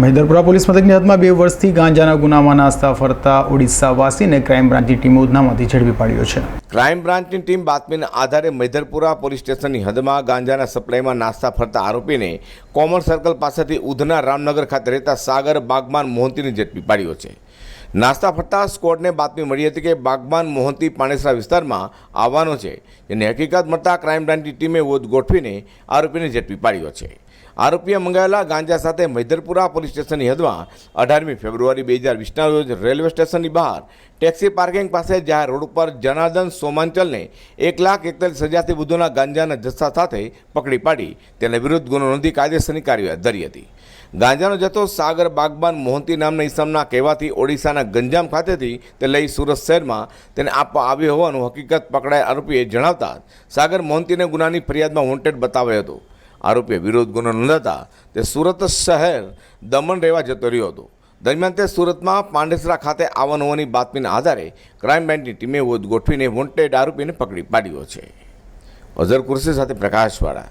Mahidharpura police મથકની હદમાં બે વર્ષથી ગાંજાના ગુનામાં નાસ્તા ફરતા ઓડિશાવાસીને ક્રાઇમ બ્રાન્ચની ટીમ ઉધનામાંથી ઝડપી પાડ્યો છે. ક્રાઇમ બ્રાન્ચની ટીમ બાતમીના આધારે મૈધરપુરા પોલીસ સ્ટેશનની હદમાં ગાંજાના સપ્લાયમાં નાસ્તા ફરતા આરોપીને કોમન સર્કલ પાસેથી ઉધના રામનગર ખાતે રહેતા સાગર બાગમાન મોહંતીને ઝડપી પાડ્યો છે. નાસ્તા ફરતા સ્કોડને બાતમી મળી હતી કે બાગમાન મોહંતી પાણેસરા વિસ્તારમાં આવવાનો છે. જેની હકીકત મળતા ક્રાઇમ બ્રાન્ચની ટીમે વોધ ગોઠવીને આરોપીને ઝડપી પાડ્યો છે. આરોપીએ મંગાવેલા ગાંજા સાથે મૈધરપુરા પોલીસ સ્ટેશનની હદમાં અઢારમી ફેબ્રુઆરી બે હજાર વીસના રોજ રેલવે સ્ટેશનની બહાર ટેક્સી પાર્કિંગ પાસે જાહેર રોડ ઉપર જનાર્દન સોમાંચલને એક લાખ એકતાલીસ હજારથી વધુના ગાંજાના જથ્થા સાથે પકડી પાડી તેને વિરુદ્ધ ગુનો નોંધી કાયદેસરની કાર્યવાહી ધરી હતી. ગાંજાનો જથ્થો સાગર બાગબાન મોહંતી નામના ઇસમના કહેવાથી ઓડિશાના ગંજામ ખાતેથી તે લઈ સુરત શહેરમાં તેને આપવા આવ્યો હોવાનું હકીકત પકડાયેલ આરોપીએ જણાવતા સાગર મોહંતીને ગુનાની ફરિયાદમાં વોન્ટેડ બતાવ્યો હતો. આરોપીએ વિરોધ ગુનો નોંધાતા તે સુરત શહેર દમણ રહેવા જતો રહ્યો હતો. દરમિયાન તે સુરતમાં પાંડેસરા ખાતે આવન હોવાની બાતમીના આધારે ક્રાઇમ બ્રાન્ચની ટીમે ગોઠવીને વોન્ટેડ આરોપીને પકડી પાડ્યો છે. અઝર કુરશી સાથે પ્રકાશવાળા